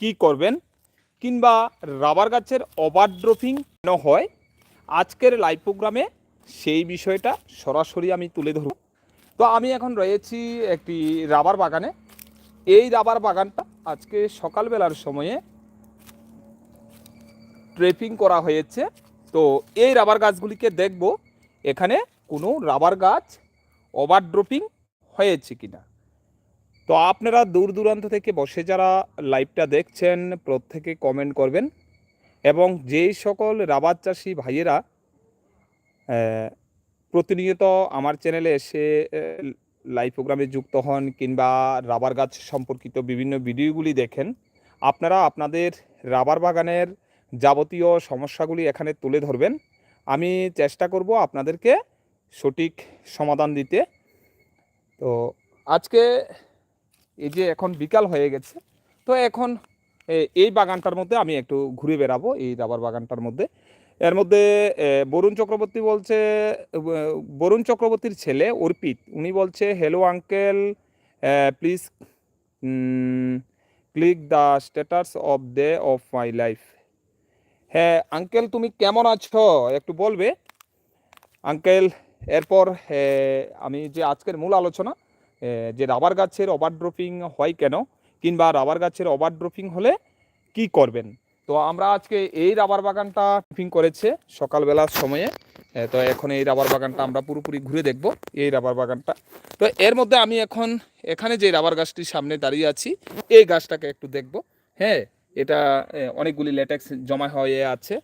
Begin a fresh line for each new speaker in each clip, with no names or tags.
কি করবেন? কিংবা রাবার গাছের ওভারড্রপিং কেন হয়? আজকের লাইভ প্রোগ্রামে সেই বিষয়টা সরাসরি আমি তুলে ধরব। তো আমি এখন রয়েছি একটি রাবার বাগানে। এই রাবার বাগানটা আজকে সকালবেলার সময়ে ট্রেপিং করা হয়েছে। তো এই রাবার গাছগুলিকে দেখব, এখানে কোনো রাবার গাছ ওভারড্রপিং হয়েছে কিনা। তো আপনারা দূর দূরান্ত থেকে বসে যারা লাইভটা দেখছেন, প্রত্যেকে কমেন্ট করবেন এবং যেই সকল রাবার চাষি ভাইয়েরা প্রতিনিয়ত আমার চ্যানেলে এসে লাইভ প্রোগ্রামে যুক্ত হন কিংবা রাবার গাছ সম্পর্কিত বিভিন্ন ভিডিওগুলি দেখেন, আপনারা আপনাদের রাবার বাগানের যাবতীয় সমস্যাগুলি এখানে তুলে ধরবেন। আমি চেষ্টা করব আপনাদেরকে সঠিক সমাধান দিতে। তো আজকে এই যে এখন বিকাল হয়ে গেছে, তো এখন এই বাগানটার মধ্যে আমি একটু ঘুরে বেড়াবো, এই রাবার বাগানটার মধ্যে। এর মধ্যে বরুণ চক্রবর্তী বলছে বরুণ চক্রবর্তীর ছেলে অর্পিত, উনি বলছে hello uncle please click the status of day of my life হ্যাঁ আঙ্কেল তুমি কেমন আছো? একটু বলবে? আঙ্কেল এরপর আমি যে আজকের মূল আলোচনা যে রাবার গাছের ওভারড্রপিং হয় কেন? কিংবা রাবার গাছের ওভারড্রপিং হলে কি করবেন? তো আমরা আজকে এই রাবার বাগানটা টিপিং করেছে সকালবেলার সময়ে। তো এখন এই রাবার বাগানটা আমরা পুরোপুরি ঘুরে দেখব, এই রাবার বাগানটা। তো এর মধ্যে আমি এখন এখানে যে রাবার গাছটির সামনে দাঁড়িয়ে আছি, এই গাছটাকে একটু দেখব। হ্যাঁ এটা অনেকগুলি লেটেক্স জমা হয়ে আছে।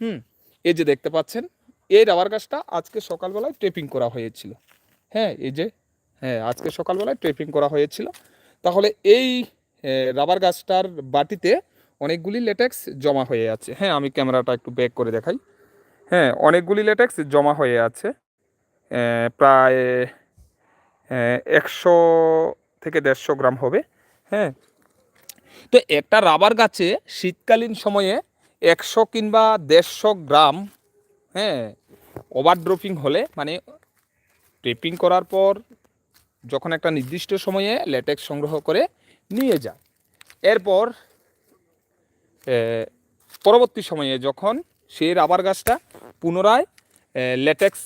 হুম, এই যে দেখতে পাচ্ছেন, এই রাবার গাছটা আজকে সকালবেলায় ট্রেপিং করা হয়েছিল। হ্যাঁ এই যে হ্যাঁ আজকে সকালবেলায় ট্রেপিং করা হয়েছিল। তাহলে এই রাবার গাছটার বাটিতে অনেকগুলি লেটেক্স জমা হয়ে আছে। হ্যাঁ আমি ক্যামেরাটা একটু ব্যাক করে দেখাই। হ্যাঁ অনেকগুলি লেটেক্স জমা হয়ে আছে। প্রায় একশো থেকে দেড়শো গ্রাম হবে। হ্যাঁ। তো একটা রাবার গাছে শীতকালীন সময়ে একশো কিংবা দেড়শো গ্রাম হ্যাঁ ওভারড্রপিং হলে মানে ট্রেপিং করার পর যখন একটা নির্দিষ্ট সময়ে ল্যাটেক্স সংগ্রহ করে নিয়ে যায়। এরপর পরবর্তী সময়ে যখন সেই রাবার গাছটা পুনরায় ল্যাটেক্স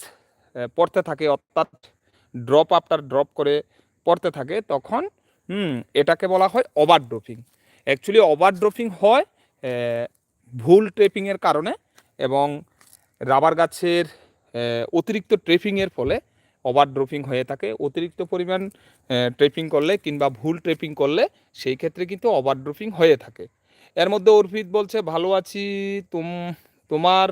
পড়তে থাকে, অর্থাৎ ড্রপ আফটার ড্রপ করে পড়তে থাকে, তখন এটাকে বলা হয় over dropping actually over dropping হয় ভুল ট্রেপিংয়ের কারণে এবং রাবার গাছের অতিরিক্ত ট্রেপিংয়ের ফলে ওভারড্রপিং হয়ে থাকে। অতিরিক্ত পরিমাণ ট্রেপিং করলে কিংবা ভুল ট্রেপিং করলে সেই ক্ষেত্রে কিন্তু ওভারড্রপিং হয়ে থাকে। এর মধ্যে অর্পিত বলছে, ভালো আছি, তুম, তোমার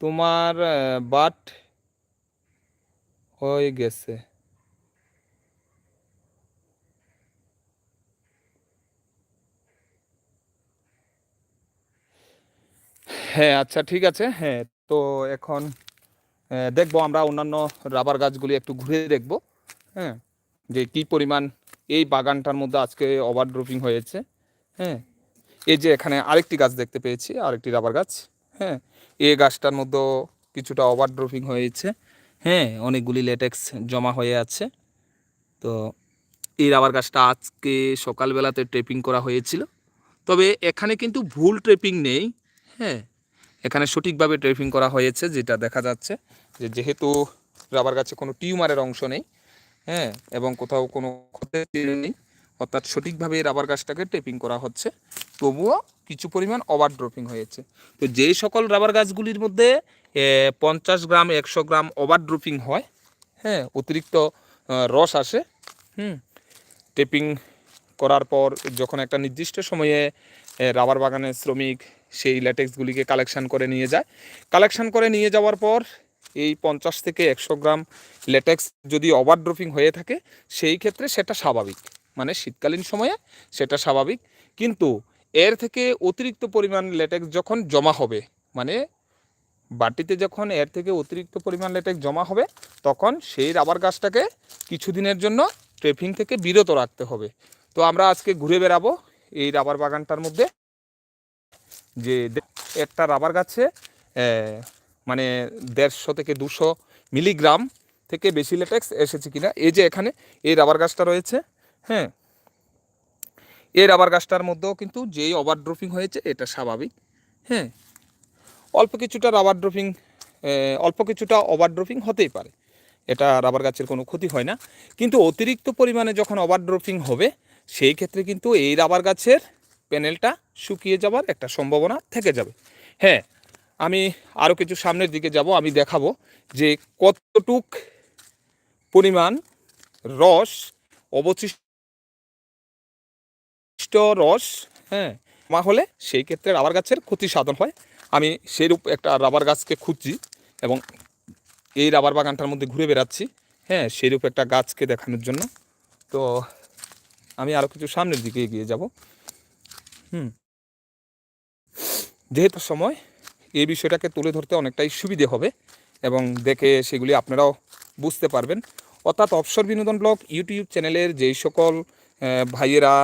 তোমার বাট হয়ে গেছে। হ্যাঁ আচ্ছা ঠিক আছে। হ্যাঁ তো এখন দেখব আমরা অন্যান্য রাবার গাছগুলি একটু ঘুরে দেখব হ্যাঁ? যে কি পরিমাণ এই বাগানটার মধ্যে আজকে ওভারড্রপিং হয়েছে হ্যাঁ? এই যে এখানে আরেকটি গাছ দেখতে পেয়েছি, আরেকটি রাবার গাছ হ্যাঁ? এই গাছটার মধ্যেও কিছুটা ওভারড্রপিং হয়েছে হ্যাঁ? অনেকগুলি লেটেক্স জমা হয়ে আছে। তো এই রাবার গাছটা আজকে সকালবেলাতে ট্রেপিং করা হয়েছিল। তবে এখানে কিন্তু ভুল ট্রেপিং নেই হ্যাঁ? এখানে সঠিকভাবে ট্রেপিং করা হয়েছে, যেটা দেখা যাচ্ছে যে যেহেতু রাবার গাছে কোনো টিউমারের অংশ নেই হ্যাঁ এবং কোথাও কোনো চিহ্ন নেই, অর্থাৎ সঠিকভাবে রাবার গাছটাকে টেপিং করা হচ্ছে, তবুও কিছু পরিমাণ ওভার ড্রপিং হয়েছে। তো যেই সকল রাবার গাছগুলির মধ্যে পঞ্চাশ গ্রাম, একশো গ্রাম ওভার ড্রপিং হয় হ্যাঁ অতিরিক্ত রস আসে, হুম টেপিং করার পর যখন একটা নির্দিষ্ট সময়ে রাবার বাগানের শ্রমিক সেই ল্যাটেক্সগুলিকে কালেকশান করে নিয়ে যায়। কালেকশান করে নিয়ে যাওয়ার পর এই পঞ্চাশ থেকে একশো গ্রাম ল্যাটেক্স যদি ওভারড্রপিং হয়ে থাকে, সেই ক্ষেত্রে সেটা স্বাভাবিক। মানে শীতকালীন সময়ে সেটা স্বাভাবিক। কিন্তু এর থেকে অতিরিক্ত পরিমাণ ল্যাটেক্স যখন জমা হবে মানে বাটিতে যখন এর থেকে অতিরিক্ত পরিমাণ ল্যাটেক্স জমা হবে, তখন সেই রাবার গাছটাকে কিছুদিনের জন্য ট্রেপিং থেকে বিরত রাখতে হবে। তো আমরা আজকে ঘুরে বেড়াবো এই রাবার বাগানটার মধ্যে। যে একটা রাবার গাছে মানে দেড়শো থেকে দুশো মিলিগ্রাম থেকে বেশি লেটেক্স এসেছে কিনা। এই যে এখানে, এই রাবার গাছটা রয়েছে হ্যাঁ। এই রাবার গাছটার মধ্যেও কিন্তু যেই ওভার ড্রপিং হয়েছে, এটা স্বাভাবিক হ্যাঁ। অল্প কিছুটা রাবার ড্রপিং অল্প কিছুটা ওভার ড্রপিং হতেই পারে। এটা রাবার গাছের কোনো ক্ষতি হয় না। কিন্তু অতিরিক্ত পরিমাণে যখন ওভার ড্রপিং হবে, সেই ক্ষেত্রে কিন্তু এই রাবার গাছের প্যানেলটা শুকিয়ে যাওয়ার একটা সম্ভাবনা থেকে যাবে। হ্যাঁ আমি আরও কিছু সামনের দিকে যাব, আমি দেখাবো যে কতটুক পরিমাণ রস, অবশিষ্ট রস হ্যাঁ মা হলে সেই ক্ষেত্রে রাবার গাছের ক্ষতি সাধন হয়। আমি সেইরূপ একটা রাবার গাছকে খুঁজছি এবং এই রাবার বাগানটার মধ্যে ঘুরে বেড়াচ্ছি। হ্যাঁ সেইরূপ একটা গাছকে দেখানোর জন্য। তো আমি আরও কিছু সামনের দিকে এগিয়ে যাব। হুম। যেহেতু সময়, এই বিষয়টাকে তুলে ধরতে অনেকটাই সুবিধে হবে এবং দেখে সেগুলি আপনারাও বুঝতে পারবেন। অর্থাৎ অবসর বিনোদন ব্লগ ইউটিউব চ্যানেলের যেই সকল ভাইয়েরা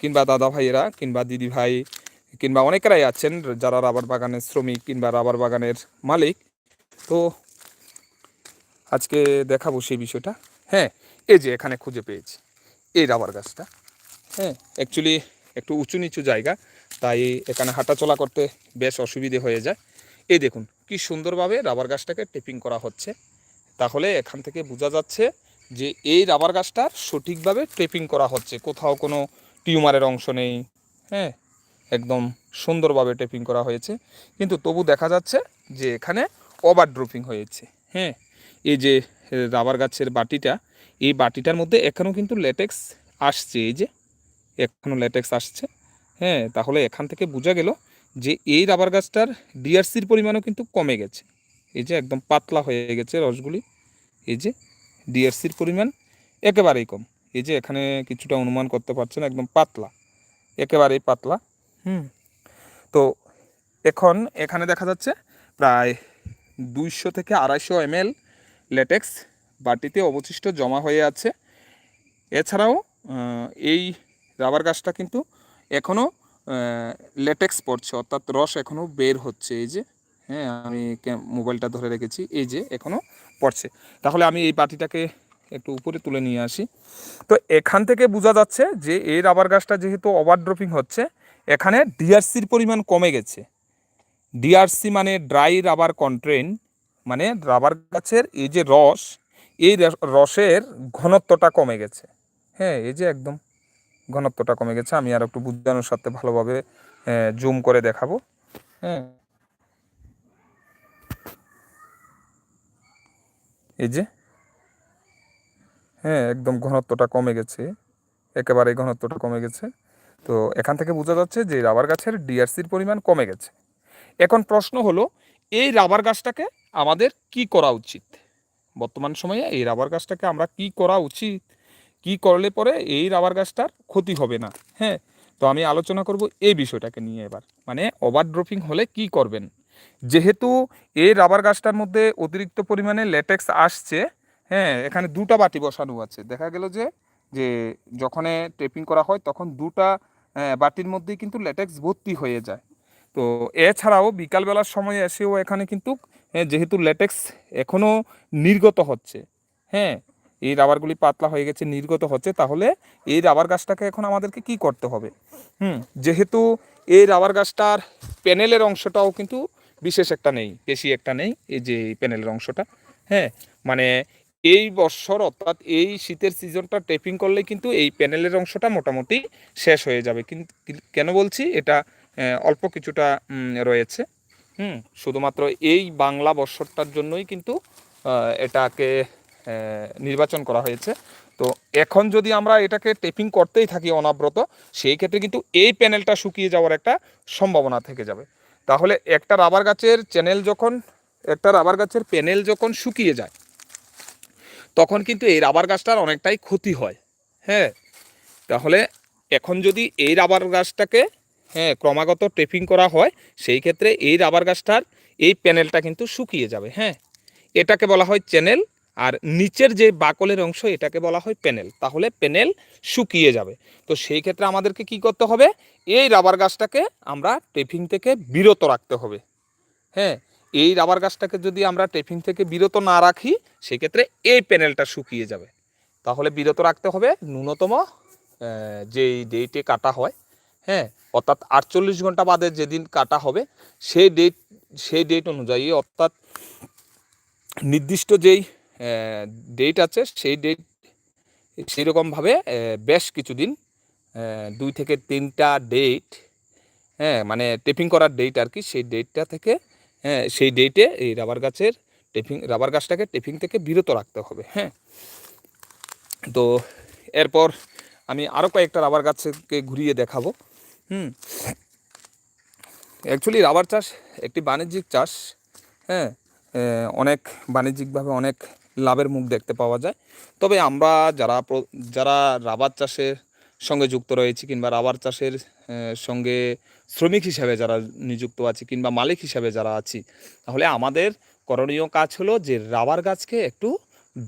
কিংবা দাদা ভাইয়েরা কিংবা দিদি ভাই কিংবা অনেকেরাই আছেন, যারা রাবার বাগানের শ্রমিক কিংবা রাবার বাগানের মালিক, তো আজকে দেখাবো সেই বিষয়টা। হ্যাঁ এই যে এখানে খুঁজে পেয়েছি, এই রাবার গাছটা। হ্যাঁ অ্যাকচুয়ালি একটু উঁচু নিচু জায়গা, তাই এখানে হাঁটাচলা করতে বেশ অসুবিধে হয়ে যায়। এই দেখুন, কি সুন্দরভাবে রাবার গাছটাকে টেপিং করা হচ্ছে। তাহলে এখান থেকে বোঝা যাচ্ছে যে এই রাবার গাছটার সঠিকভাবে টেপিং করা হচ্ছে। কোথাও কোনো টিউমারের অংশ নেই হ্যাঁ একদম সুন্দরভাবে টেপিং করা হয়েছে। কিন্তু তবু দেখা যাচ্ছে যে এখানে ওভার ড্রপিং হয়েছে হ্যাঁ। এই যে রাবার গাছের বাটিটা, এই বাটিটার মধ্যে এখনও কিন্তু লেটেক্স আসছে। এই যে এখনও ল্যাটেক্স আসছে। হ্যাঁ তাহলে এখান থেকে বোঝা গেল যে এই রাবার গাছটার ডিআরসির পরিমাণও কিন্তু কমে গেছে। এই যে একদম পাতলা হয়ে গেছে রসগুলি। এই যে ডিআরসির পরিমাণ একেবারেই কম। এই যে এখানে কিছুটা অনুমান করতে পারছেন, একদম পাতলা। একেবারেই পাতলা। হুম। তো এখন এখানে দেখা যাচ্ছে প্রায় দুইশো থেকে আড়াইশো এমএল লেটেক্স বাটিতে অবশিষ্ট জমা হয়ে আছে। এছাড়াও এই রাবার গাছটা কিন্তু এখনও লেটেক্স পড়ছে, অর্থাৎ রস এখনও বের হচ্ছে, এই যে হ্যাঁ আমি মোবাইলটা ধরে রেখেছি, এই যে এখনও পড়ছে। তাহলে আমি এই পাটিটাকে একটু উপরে তুলে নিয়ে আসি। তো এখান থেকে বোঝা যাচ্ছে যে এই রাবার গাছটা যেহেতু ওভার ড্রপিং হচ্ছে, এখানে ডিআরসির পরিমাণ কমে গেছে। ডিআরসি মানে ড্রাই রাবার কন্ট্রেন মানে রাবার গাছের এই যে রস, এই রসের ঘনত্বটা কমে গেছে। হ্যাঁ এই যে একদম। ঘনত্বটা কমে গেছে, আমি আর একটু বুঝানোর সাথে ভালোভাবে জুম করে দেখাবো। হ্যাঁ। এই যে হ্যাঁ একদম ঘনত্বটা কমে গেছে একেবারে ঘনত্বটা কমে গেছে। তো এখান থেকে বোঝা যাচ্ছে যে রাবার গাছের ডিআরসির পরিমাণ কমে গেছে। এখন প্রশ্ন হলো, এই রাবার গাছটাকে আমাদের কি করা উচিত? বর্তমান সময়ে এই রাবার গাছটাকে আমরা কি করা উচিত? কি করলে পরে এই রাবার গাছটার ক্ষতি হবে না? হ্যাঁ তো আমি আলোচনা করব এই বিষয়টাকে নিয়ে এবার। মানে ওভার ড্রপিং হলে কি করবেন? যেহেতু এই রাবার গাছটার মধ্যে অতিরিক্ত পরিমাণে ল্যাটেক্স আসছে হ্যাঁ এখানে দুটা বাটি বসানো আছে। দেখা গেল যে যে যখন টেপিং করা হয় তখন দুটা বাটির মধ্যেই কিন্তু ল্যাটেক্স ভর্তি হয়ে যায়। তো এছাড়াও বিকালবেলার সময় এসেও এখানে কিন্তু যেহেতু ল্যাটেক্স এখনও নির্গত হচ্ছে হ্যাঁ এই রাবারগুলি পাতলা হয়ে গেছে, নির্গত হচ্ছে, তাহলে এই রাবার গাছটাকে এখন আমাদেরকে কি করতে হবে? হুম, যেহেতু এই রাবার গাছটার প্যানেলের অংশটাও কিন্তু বিশেষ একটা নেই, বেশি একটা নেই, এই যে প্যানেলের অংশটা হ্যাঁ মানে এই বছর অর্থাৎ এই শীতের সিজনটা টেপিং করলে কিন্তু এই প্যানেলের অংশটা মোটামুটি শেষ হয়ে যাবে কিন্তু কেন বলছি? এটা অল্প কিছুটা রয়েছে, হুম, শুধুমাত্র এই বাংলা বৎসরটার জন্যই কিন্তু এটাকে নির্বাচন করা হয়েছে। তো এখন যদি আমরা এটাকে টেপিং করতেই থাকি অনাব্রত, সেই ক্ষেত্রে কিন্তু এই প্যানেলটা শুকিয়ে যাওয়ার একটা সম্ভাবনা থেকে যাবে। তাহলে একটা রাবার গাছের চ্যানেল যখন, একটা রাবার গাছের প্যানেল যখন শুকিয়ে যায়, তখন কিন্তু এই রাবার গাছটার অনেকটাই ক্ষতি হয়। হ্যাঁ তাহলে এখন যদি এই রাবার গাছটাকে হ্যাঁ ক্রমাগত টেপিং করা হয়, সেই ক্ষেত্রে এই রাবার গাছটার এই প্যানেলটা কিন্তু শুকিয়ে যাবে। হ্যাঁ এটাকে বলা হয় চ্যানেল আর নিচের যে বাকলের অংশ, এটাকে বলা হয় প্যানেল তাহলে প্যানেল শুকিয়ে যাবে। তো সেই ক্ষেত্রে আমাদেরকে কি করতে হবে? এই রাবার গাছটাকে আমরা টেপিং থেকে বিরত রাখতে হবে। হ্যাঁ এই রাবার গাছটাকে যদি আমরা টেপিং থেকে বিরত না রাখি, সেক্ষেত্রে এই প্যানেলটা শুকিয়ে যাবে। তাহলে বিরত রাখতে হবে ন্যূনতম যেই ডেটে কাটা হয়। হ্যাঁ অর্থাৎ আটচল্লিশ ঘণ্টা বাদে যেদিন কাটা হবে, সেই ডেট সেই ডেট অনুযায়ী অর্থাৎ নির্দিষ্ট যেই ডেট আছে, সেই ডেট সেইরকমভাবে বেশ কিছুদিন দুই থেকে তিনটা ডেট হ্যাঁ মানে টেপিং করার ডেট আর কি, সেই ডেটটা থেকে হ্যাঁ সেই ডেটে এই রাবার গাছের টেপিং রাবার গাছটাকে টেপিং থেকে বিরত রাখতে হবে হ্যাঁ। তো এরপর আমি আরও কয়েকটা রাবার গাছকে ঘুরিয়ে দেখাবো, হুম। অ্যাকচুয়ালি রাবার চাষ একটি বাণিজ্যিক চাষ হ্যাঁ অনেক বাণিজ্যিকভাবে অনেক লাভের মুখ দেখতে পাওয়া যায়। তবে আমরা যারা যারা রাবার চাষের সঙ্গে যুক্ত রয়েছি কিংবা রাবার চাষের সঙ্গে শ্রমিক হিসাবে যারা নিযুক্ত আছি কিংবা মালিক হিসাবে যারা আছি, তাহলে আমাদের করণীয় কাজ হলো যে রাবার গাছকে একটু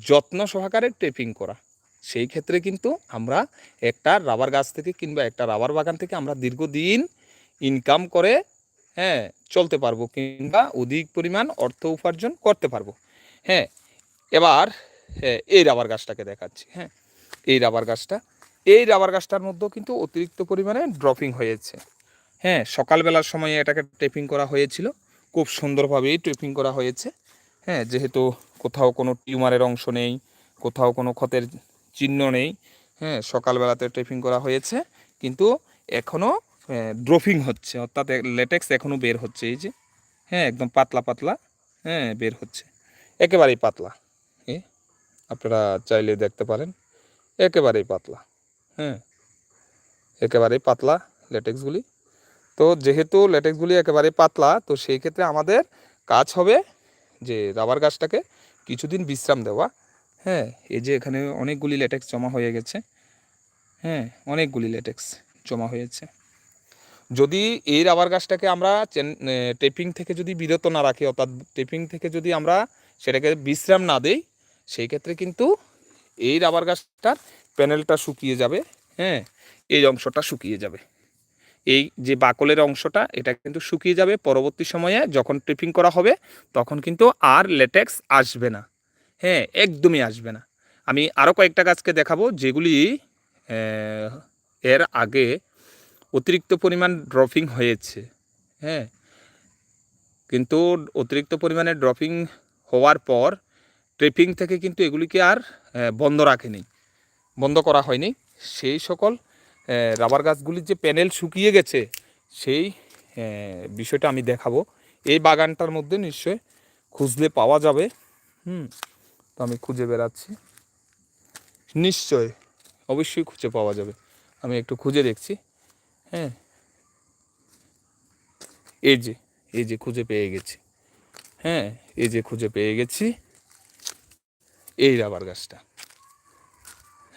যত্ন সহকারে টেপিং করা। সেই ক্ষেত্রে কিন্তু আমরা একটা রাবার গাছ থেকে কিংবা একটা রাবার বাগান থেকে আমরা দীর্ঘদিন ইনকাম করে হ্যাঁ চলতে পারব কিংবা অধিক পরিমাণ অর্থ উপার্জন করতে পারব। হ্যাঁ এবার হ্যাঁ, এই রাবার গাছটাকে দেখাচ্ছি হ্যাঁ এই রাবার গাছটা এই রাবার গাছটার মধ্যেও কিন্তু অতিরিক্ত পরিমাণে ড্রপিং হয়েছে হ্যাঁ সকালবেলার সময়ে এটাকে টেপিং করা হয়েছিল খুব সুন্দরভাবেই টেপিং করা হয়েছে হ্যাঁ যেহেতু কোথাও কোনো টিউমারের অংশ নেই কোথাও কোনো ক্ষতের চিহ্ন নেই হ্যাঁ সকালবেলাতে টেপিং করা হয়েছে কিন্তু এখনও ড্রপিং হচ্ছে অর্থাৎ লেটেক্স এখনও বের হচ্ছে এই যে হ্যাঁ একদম পাতলা পাতলা হ্যাঁ বের হচ্ছে একেবারেই পাতলা। আপনারা চাইলে দেখতে পারেন। একেবারেই পাতলা। হ্যাঁ। একেবারেই পাতলা লেটেক্সগুলি তো যেহেতু লেটেক্সগুলি একেবারে পাতলা, তো সেই ক্ষেত্রে আমাদের কাজ হবে যে রাবার গাছটাকে কিছুদিন বিশ্রাম দেওয়া। হ্যাঁ এই যে এখানে অনেকগুলি লেটেক্স জমা হয়ে গেছে। হ্যাঁ অনেকগুলি লেটেক্স জমা হয়েছে। যদি এই রাবার গাছটাকে আমরা টেপিং থেকে যদি বিরত না রাখি, অর্থাৎ টেপিং থেকে যদি আমরা সেটাকে বিশ্রাম না দেই সেই ক্ষেত্রে কিন্তু এই রাবার গাছটার প্যানেলটা শুকিয়ে যাবে হ্যাঁ এই অংশটা শুকিয়ে যাবে। এই যে বাকলের অংশটা, এটা কিন্তু শুকিয়ে যাবে। পরবর্তী সময়ে যখন ট্রিপিং করা হবে, তখন কিন্তু আর লেটেক্স আসবে না। হ্যাঁ একদমই আসবে না। আমি আরও কয়েকটা গাছকে দেখাবো, যেগুলি এর আগে অতিরিক্ত পরিমাণ ড্রপিং হয়েছে। হ্যাঁ কিন্তু অতিরিক্ত পরিমাণে ড্রপিং হওয়ার পর ট্রিপিং থেকে কিন্তু এগুলিকে আর বন্ধ রাখেনি, বন্ধ করা হয়নি। সেই সকল রাবার গাছগুলির যে প্যানেল শুকিয়ে গেছে, সেই বিষয়টা আমি দেখাবো। এই বাগানটার মধ্যে নিশ্চয় খুঁজলে পাওয়া যাবে। হুম, তো আমি খুঁজে বেড়াচ্ছি। নিশ্চয়, অবশ্যই খুঁজে পাওয়া যাবে। আমি একটু খুঁজে দেখছি। হ্যাঁ এই যে এই যে খুঁজে পেয়ে গেছি। হ্যাঁ এই যে খুঁজে পেয়ে গেছি। এই রাবার গাছটা।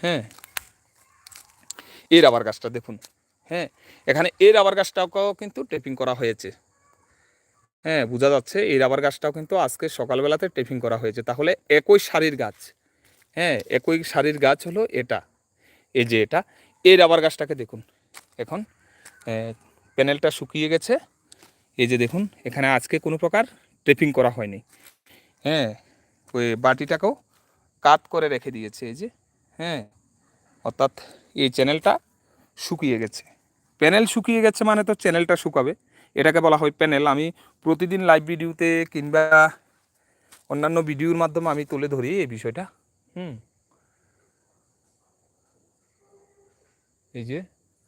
হ্যাঁ? এই রাবার গাছটা দেখুন। হ্যাঁ? এখানে এই রাবার গাছটাকেও কিন্তু টেপিং করা হয়েছে। হ্যাঁ বোঝা যাচ্ছে, এই রাবার গাছটাও কিন্তু আজকে সকালবেলাতে টেপিং করা হয়েছে। তাহলে একই সারির গাছ। হ্যাঁ একই সারির গাছ হলো এটা। এই যে এটা। এই রাবার গাছটাকে দেখুন। এখন প্যানেলটা শুকিয়ে গেছে। এই যে দেখুন, এখানে আজকে কোনো প্রকার টেপিং করা হয়নি। হ্যাঁ ওই বাটিটাকেও কাট করে রেখে দিয়েছে এই যে হ্যাঁ অর্থাৎ এই চ্যানেলটা শুকিয়ে গেছে। প্যানেল শুকিয়ে গেছে মানে তো চ্যানেলটা শুকাবে। এটাকে বলা হয় প্যানেল। আমি প্রতিদিন লাইভ ভিডিওতে কিংবা অন্যান্য ভিডিওর মাধ্যমে আমি তুলে ধরি এই বিষয়টা। হুম। এই যে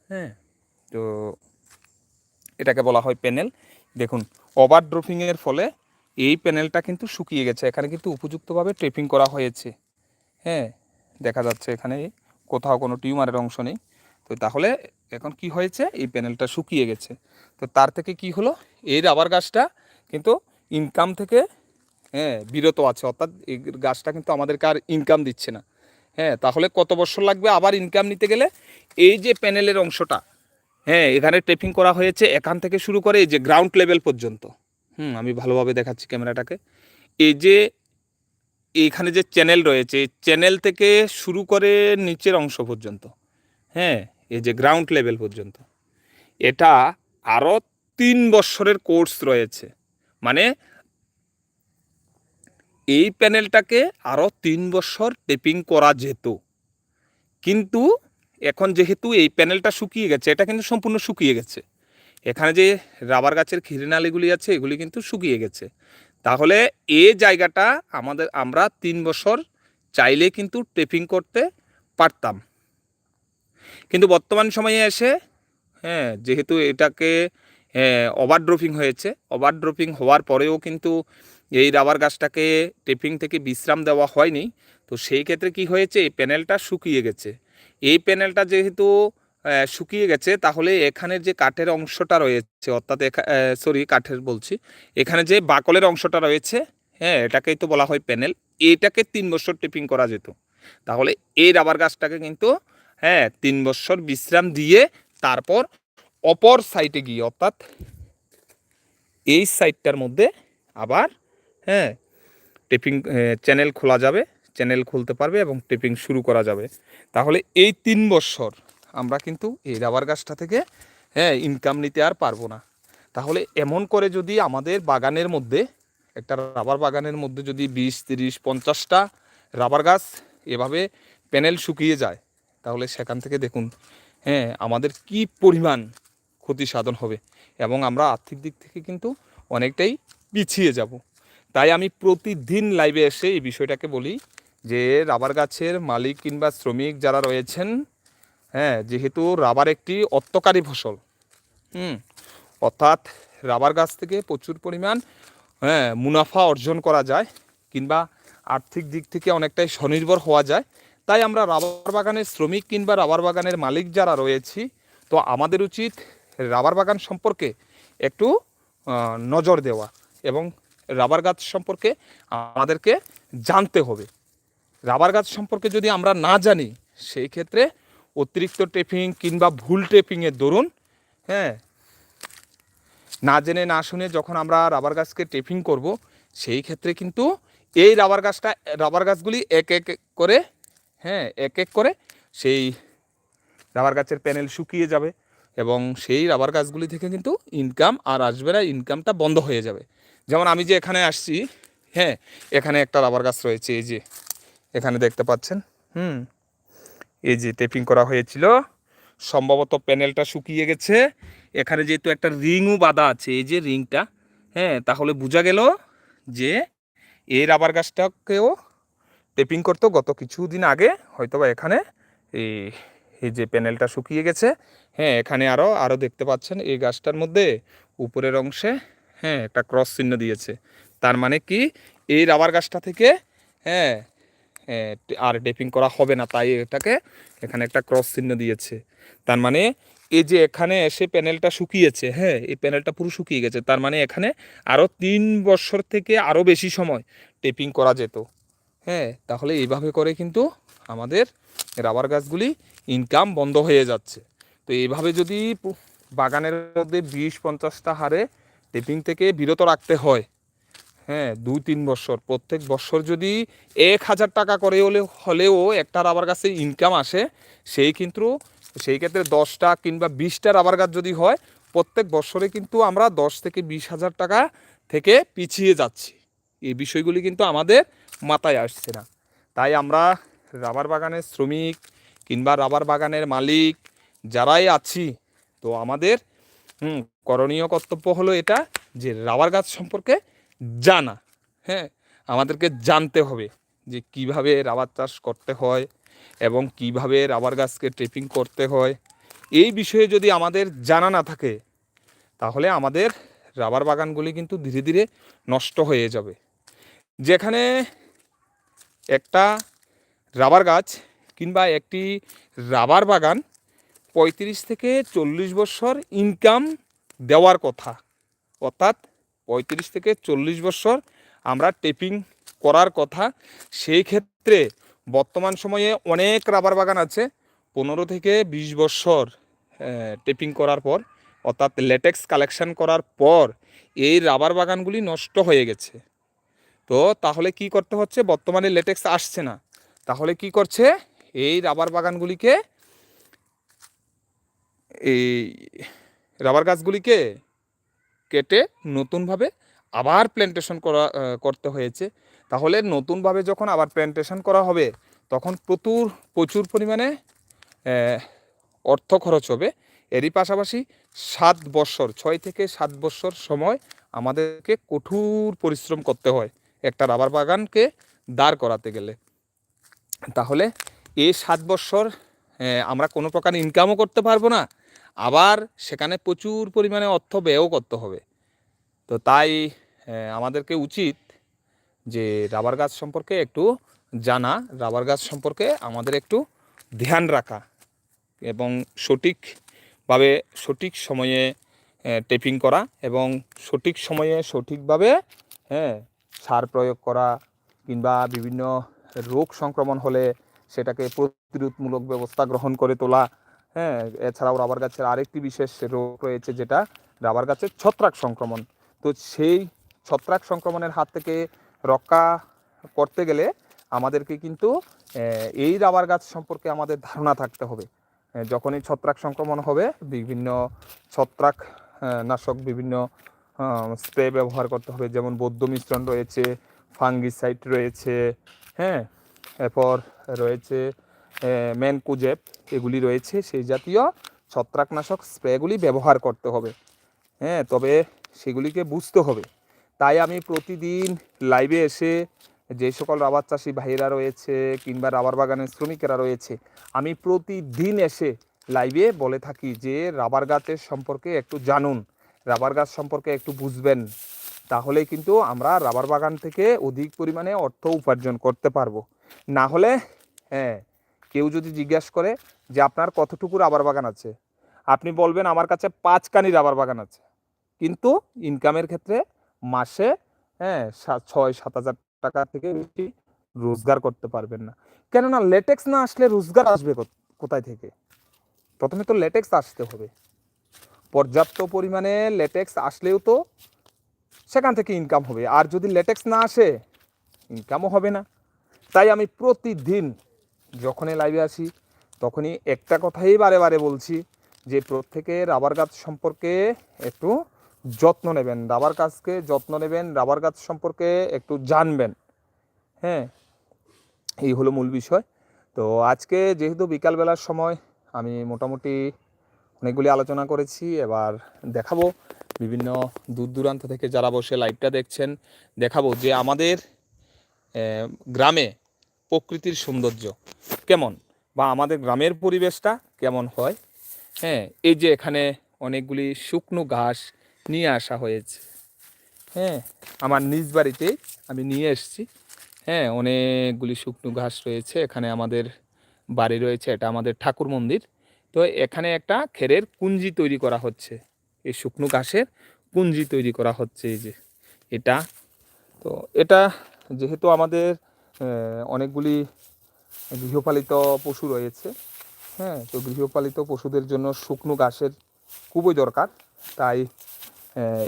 হ্যাঁ তো এটাকে বলা হয় প্যানেল। দেখুন ওভার ড্রপিংয়ের ফলে এই প্যানেলটা কিন্তু শুকিয়ে গেছে। এখানে কিন্তু উপযুক্তভাবে ট্রেপিং করা হয়েছে। হ্যাঁ দেখা যাচ্ছে এখানে কোথাও কোনো টিউমারের অংশ নেই। তো তাহলে এখন কি হয়েছে? এই প্যানেলটা শুকিয়ে গেছে। তো তার থেকে কি হলো? এই রাবার গাছটা কিন্তু ইনকাম থেকে হ্যাঁ বিরত আছে। অর্থাৎ এই গাছটা কিন্তু আমাদেরকে আর ইনকাম দিচ্ছে না। হ্যাঁ তাহলে কত বছর লাগবে আবার ইনকাম নিতে গেলে? এই যে প্যানেলের অংশটা হ্যাঁ এখানে টেপিং করা হয়েছে এখান থেকে শুরু করে এই যে গ্রাউন্ড লেভেল পর্যন্ত। হুম, আমি ভালোভাবে দেখাচ্ছি ক্যামেরাটাকে। এই যে এইখানে যে চ্যানেল রয়েছে চ্যানেল থেকে শুরু করে নিচের অংশ পর্যন্ত হ্যাঁ এই যে গ্রাউন্ড লেভেল পর্যন্ত, এটা আরও তিন বছরের কোর্স রয়েছে। মানে এই প্যানেলটাকে আরও তিন বছর টেপিং করা যেত। কিন্তু এখন যেহেতু এই প্যানেলটা শুকিয়ে গেছে, এটা কিন্তু সম্পূর্ণ শুকিয়ে গেছে। এখানে যে রাবার গাছের খিরিনালিগুলি আছে, এগুলি কিন্তু শুকিয়ে গেছে। তাহলে এ জায়গাটা আমাদের, আমরা তিন বছর চাইলে কিন্তু টেপিং করতে পারতাম। কিন্তু বর্তমান সময়ে এসে হ্যাঁ যেহেতু এটাকে ওভার ড্রপিং হয়েছে ওভার ড্রপিং হওয়ার পরেও কিন্তু এই রাবার গাছটাকে টেপিং থেকে বিশ্রাম দেওয়া হয়নি। তো সেই ক্ষেত্রে কি হয়েছে? এই প্যানেলটা শুকিয়ে গেছে। এই প্যানেলটা যেহেতু শুকিয়ে গেছে, তাহলে এখানের যে কাঠের অংশটা রয়েছে, অর্থাৎ সরি কাঠের বলছি, এখানে যে বাকলের অংশটা রয়েছে হ্যাঁ এটাকেই তো বলা হয় প্যানেল এটাকে তিন বছর টিপিং করা যেত। তাহলে এই রাবার গাছটাকে কিন্তু হ্যাঁ তিন বছর বিশ্রাম দিয়ে তারপর অপর সাইডে গিয়ে, অর্থাৎ এই সাইডটার মধ্যে আবার হ্যাঁ টেপিং চ্যানেল খোলা যাবে চ্যানেল খুলতে পারবে এবং টেপিং শুরু করা যাবে। তাহলে এই তিন বছর আমরা কিন্তু এই রাবার গাছটা থেকে হ্যাঁ ইনকাম নিতে আর পারব না। তাহলে এমন করে যদি আমাদের বাগানের মধ্যে, একটা রাবার বাগানের মধ্যে যদি বিশ, তিরিশ, পঞ্চাশটা রাবার গাছ এভাবে প্যানেল শুকিয়ে যায়, তাহলে সেখান থেকে দেখুন হ্যাঁ আমাদের কি পরিমাণ ক্ষতি সাধন হবে এবং আমরা আর্থিক দিক থেকে কিন্তু অনেকটাই পিছিয়ে যাব। তাই আমি প্রতিদিন লাইভে এসে এই বিষয়টাকে বলি যে, রাবার গাছের মালিক কিংবা শ্রমিক যারা রয়েছেন হ্যাঁ যেহেতু রাবার একটি অর্থকারী ফসল। হুম, অর্থাৎ রাবার গাছ থেকে প্রচুর পরিমাণ হ্যাঁ মুনাফা অর্জন করা যায় কিংবা আর্থিক দিক থেকে অনেকটাই স্বনির্ভর হওয়া যায়। তাই আমরা রাবার বাগানের শ্রমিক কিংবা রাবার বাগানের মালিক যারা রয়েছি, তো আমাদের উচিত রাবার বাগান সম্পর্কে একটু নজর দেওয়া এবং রাবার গাছ সম্পর্কে আমাদেরকে জানতে হবে। রাবার গাছ সম্পর্কে যদি আমরা না জানি, সেই ক্ষেত্রে অতিরিক্ত টেপিং কিংবা ভুল টেপিংয়ের দরুন হ্যাঁ? না জেনে, না শুনে যখন আমরা রাবার গাছকে টেপিং করব, সেই ক্ষেত্রে কিন্তু এই রাবার গাছটা রাবার গাছগুলি এক এক করে হ্যাঁ এক এক করে সেই রাবার গাছের প্যানেল শুকিয়ে যাবে এবং সেই রাবার গাছগুলি থেকে কিন্তু ইনকাম আর আসবে না ইনকামটা বন্ধ হয়ে যাবে। যেমন আমি যে এখানে আসছি হ্যাঁ এখানে একটা রাবার গাছ রয়েছে, এই যে, এখানে দেখতে পাচ্ছেন, হুম? এই যে টেপিং করা হয়েছিল সম্ভবত প্যানেলটা শুকিয়ে গেছে। এখানে যেহেতু একটা রিংও বাঁধা আছে এই যে রিংটা হ্যাঁ তাহলে বোঝা গেল যে এই রাবার গাছটাকেও টেপিং করতো গত কিছুদিন আগে হয়তোবা এখানে এই যে প্যানেলটা শুকিয়ে গেছে। হ্যাঁ এখানে আরও আরও দেখতে পাচ্ছেন এই গাছটার মধ্যে উপরের অংশে হ্যাঁ একটা ক্রস চিহ্ন দিয়েছে। তার মানে কি এই রাবার গাছটা থেকে হ্যাঁ, আর ডেপিং করা হবে না, তাই এটাকে এখানে একটা ক্রস চিহ্ন দিয়েছে। তার মানে এই যে এখানে এসে প্যানেলটা শুকিয়েছে হ্যাঁ এই প্যানেলটা পুরো শুকিয়ে গেছে, তার মানে এখানে আরও তিন বছর থেকে আরও বেশি সময় টেপিং করা যেত। হ্যাঁ তাহলে এইভাবে করে কিন্তু আমাদের রাবার গাছগুলি ইনকাম বন্ধ হয়ে যাচ্ছে। তো এইভাবে যদি বাগানের মধ্যে বিশ পঞ্চাশটা হারে টেপিং থেকে বিরত রাখতে হয় হ্যাঁ দুই তিন বছর। প্রত্যেক বছর যদি এক হাজার টাকা করে হলে, হলেও একটা রাবার গাছে ইনকাম আসে, সেই কিন্তু, সেই ক্ষেত্রে দশটা কিংবা বিশটা রাবার গাছ যদি হয়, প্রত্যেক বছরে কিন্তু আমরা দশ থেকে বিশ হাজার টাকা থেকে পিছিয়ে যাচ্ছি। এই বিষয়গুলি কিন্তু আমাদের মাথায় আসছে না। তাই আমরা রাবার বাগানের শ্রমিক কিংবা রাবার বাগানের মালিক যারাই আছি, তো আমাদের করণীয় কর্তব্য হলো এটা যে রাবার গাছ সম্পর্কে জানা হ্যাঁ? আমাদেরকে জানতে হবে যে কীভাবে রাবার চাষ করতে হয় এবং কীভাবে রাবার গাছকে ট্রেপিং করতে হয়। এই বিষয়ে যদি আমাদের জানা না থাকে, তাহলে আমাদের রাবার বাগানগুলি কিন্তু ধীরে ধীরে নষ্ট হয়ে যাবে। যেখানে একটা রাবার গাছ কিংবা একটি রাবার বাগান পঁয়ত্রিশ থেকে চল্লিশ বছর ইনকাম দেওয়ার কথা, অর্থাৎ পঁয়ত্রিশ থেকে চল্লিশ বছর আমরা টেপিং করার কথা। সেই ক্ষেত্রে বর্তমান সময়ে অনেক রাবার বাগান আছে। পনেরো থেকে বিশ বছর টেপিং করার পর, অর্থাৎ লেটেক্স কালেকশন করার পর এই রাবার বাগানগুলি নষ্ট হয়ে গেছে। তো তাহলে কি করতে হচ্ছে? বর্তমানে লেটেক্স আসছে না। তাহলে কি করছে? এই রাবার বাগানগুলিকে, এই রাবার গাছগুলিকে কেটে নতুনভাবে আবার প্ল্যান্টেশন করা করতে হয়েছে। তাহলে নতুনভাবে যখন আবার প্ল্যান্টেশন করা হবে, তখন প্রচুর প্রচুর পরিমাণে অর্থ খরচ হবে। এরই পাশাপাশি সাত বছর ছয় থেকে সাত বছর সময় আমাদেরকে কঠোর পরিশ্রম করতে হয় একটা রাবার বাগানকে দাঁড় করাতে গেলে। তাহলে এই সাত বছর আমরা কোনো প্রকার ইনকামও করতে পারব না। আবার সেখানে প্রচুর পরিমাণে অর্থ ব্যয়ও করতে হবে। তো তাই আমাদেরকে উচিত যে রাবার গাছ সম্পর্কে একটু জানা, রাবার গাছ সম্পর্কে আমাদের একটু ধ্যান রাখা এবং সঠিকভাবে সঠিক সময়ে টেপিং করা এবং সঠিক সময়ে সঠিকভাবে হ্যাঁ সার প্রয়োগ করা কিংবা বিভিন্ন রোগ সংক্রমণ হলে সেটাকে প্রতিরোধমূলক ব্যবস্থা গ্রহণ করে তোলা হ্যাঁ এছাড়াও রাবার গাছের আরেকটি বিশেষ রোগ রয়েছে যেটা রাবার গাছের ছত্রাক সংক্রমণ। তো সেই ছত্রাক সংক্রমণের হাত থেকে রক্ষা করতে গেলে আমাদেরকে কিন্তু এই রাবার গাছ সম্পর্কে আমাদের ধারণা থাকতে হবে। যখনই ছত্রাক সংক্রমণ হবে, বিভিন্ন ছত্রাক নাশক বিভিন্ন স্প্রে ব্যবহার করতে হবে। যেমন বৌদ্ধ মিশ্রণ রয়েছে, ফাঙ্গিসাইড রয়েছে হ্যাঁ এরপর রয়েছে ম্যানকুজেপ এগুলি রয়েছে, সেই জাতীয় ছত্রাকনাশক স্প্রেগুলি ব্যবহার করতে হবে। হ্যাঁ তবে সেগুলিকে বুঝতে হবে। তাই আমি প্রতিদিন লাইভে এসে যে সকল রাবার চাষি ভাইয়েরা রয়েছে কিংবা রাবার বাগানের শ্রমিকেরা রয়েছে, আমি প্রতিদিন এসে লাইভে বলে থাকি যে রাবার গাছের সম্পর্কে একটু জানুন। রাবার গাছ সম্পর্কে একটু বুঝবেন। তাহলে কিন্তু আমরা রাবার বাগান থেকে অধিক পরিমাণে অর্থ উপার্জন করতে পারব। না হলে হ্যাঁ কেউ যদি জিজ্ঞাসা করে যে আপনার কতটুকু রাবার বাগান আছে? আপনি বলবেন, আমার কাছে পাঁচখানি রাবার বাগান আছে। কিন্তু ইনকামের ক্ষেত্রে মাসে হ্যাঁ ছয়, সাত হাজার টাকা থেকে বেশি রোজগার করতে পারবেন না। কেননা লেটেক্স না আসলে রোজগার আসবে কোথ- কোথায় থেকে? প্রথমে তো লেটেক্স আসতে হবে। পর্যাপ্ত পরিমাণে লেটেক্স আসলেও তো সেখান থেকে ইনকাম হবে। আর যদি লেটেক্স না আসে ইনকামও হবে না। তাই আমি প্রতিদিন যখনই লাইভে আসি তখনই একটা কথাই বারে বারে বলছি যে প্রত্যেকে রাবার গাছ সম্পর্কে একটু যত্ন নেবেন। রাবার গাছকে যত্ন নেবেন রাবার গাছ সম্পর্কে একটু জানবেন। হ্যাঁ এই হলো মূল বিষয়। তো আজকে যেহেতু বিকালবেলার সময়, আমি মোটামুটি অনেকগুলি আলোচনা করেছি। এবার দেখাবো বিভিন্ন দূর দূরান্ত থেকে যারা বসে লাইভটা দেখছেন, দেখাবো যে আমাদের গ্রামে প্রকৃতির সৌন্দর্য। কেমন? বা আমাদের গ্রামের পরিবেশটা কেমন হয়? হ্যাঁ এই যে এখানে অনেকগুলি শুকনো ঘাস নিয়ে আসা হয়েছে। হ্যাঁ আমার নিজ বাড়িতে আমি নিয়ে এসেছি। হ্যাঁ অনেকগুলি শুকনো ঘাস রয়েছে। এখানে আমাদের বাড়ি রয়েছে, এটা আমাদের ঠাকুর মন্দির। তো এখানে একটা খেরের কুঞ্জি তৈরি করা হচ্ছে। এই শুকনো ঘাসের কুঞ্জি তৈরি করা হচ্ছে এই যে, এটা। তো এটা যেহেতু আমাদের অনেকগুলি গৃহপালিত পশু রয়েছে। হ্যাঁ তো গৃহপালিত পশুদের জন্য শুকনো ঘাসের খুবই দরকার। তাই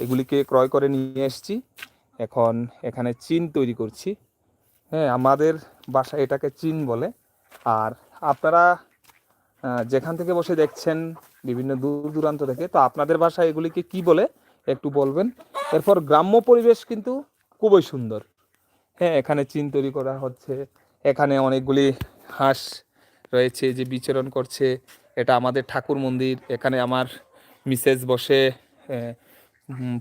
এগুলিকে ক্রয় করে নিয়ে এসেছি। এখন এখানে চিন তৈরি করছি। হ্যাঁ আমাদের বাসায় এটাকে চিন বলে। আর আপনারা যেখান থেকে বসে দেখছেন, বিভিন্ন দূর দূরান্ত থেকে, তো আপনাদের বাসায় এগুলিকে কি বলে একটু বলবেন? এরপর গ্রাম্য পরিবেশ কিন্তু খুবই সুন্দর। হ্যাঁ এখানে চিন তৈরি করা হচ্ছে। এখানে অনেকগুলি হাঁস রয়েছে যে বিচরণ করছে। এটা আমাদের ঠাকুর মন্দির। এখানে আমার মিসেস বসে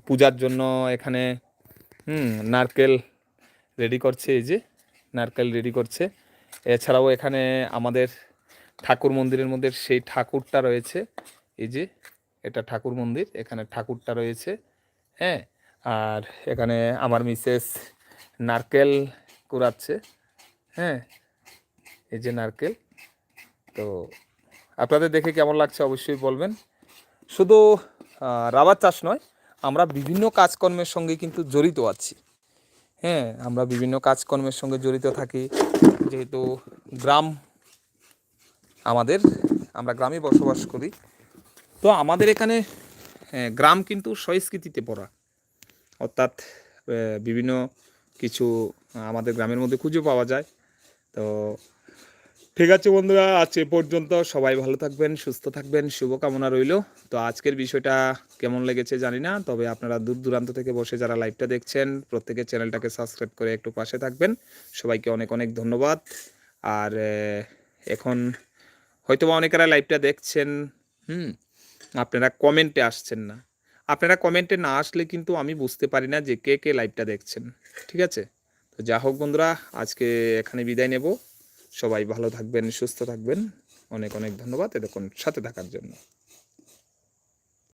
পূজার জন্য এখানে, হুম, নারকেল রেডি করছে। এই যে নারকেল রেডি করছে। এছাড়াও এখানে আমাদের ঠাকুর মন্দিরের মধ্যে সেই ঠাকুরটা রয়েছে। এই যে এটা ঠাকুর মন্দির। এখানে ঠাকুরটা রয়েছে। হ্যাঁ আর এখানে আমার মিসেস নারকেল কুড়াচ্ছে হ্যাঁ? এই যে নারকেল। তো আপনাদের দেখে কেমন লাগছে অবশ্যই বলবেন। শুধু রাবার চাষ নয়, আমরা বিভিন্ন কাজকর্মের সঙ্গে কিন্তু জড়িত আছি। হ্যাঁ আমরা বিভিন্ন কাজকর্মের সঙ্গে জড়িত থাকি। যেহেতু গ্রাম আমাদের, আমরা গ্রামে বসবাস করি। তো আমাদের এখানে গ্রাম কিন্তু সংস্কৃতিতে পড়া অর্থাৎ বিভিন্ন কিছু আমাদের গ্রামের মধ্যে খুঁজে পাওয়া যায়। তো ঠিক আছে বন্ধুরা, আজ এ পর্যন্ত। সবাই ভালো থাকবেন, সুস্থ থাকবেন, শুভকামনা রইল। তো আজকের বিষয়টা কেমন লেগেছে জানি না, তবে আপনারা দূর দূরান্ত থেকে বসে যারা লাইভটা দেখছেন, প্রত্যেকের চ্যানেলটাকে সাবস্ক্রাইব করে একটু পাশে থাকবেন। সবাইকে অনেক অনেক ধন্যবাদ। আর এখন হয়তো বা অনেকেরা লাইভটা দেখছেন, হুম, আপনারা কমেন্টে আসছেন না। আপনারা কমেন্টে না আসলে কিন্তু আমি বুঝতে পারি না যে কে কে লাইভটা দেখছেন, ঠিক আছে? তো যা হোক বন্ধুরা, আজকে এখানে বিদায় নেব। সবাই ভালো থাকবেন, সুস্থ থাকবেন। অনেক অনেক ধন্যবাদ এতক্ষণ সাথে থাকার জন্য।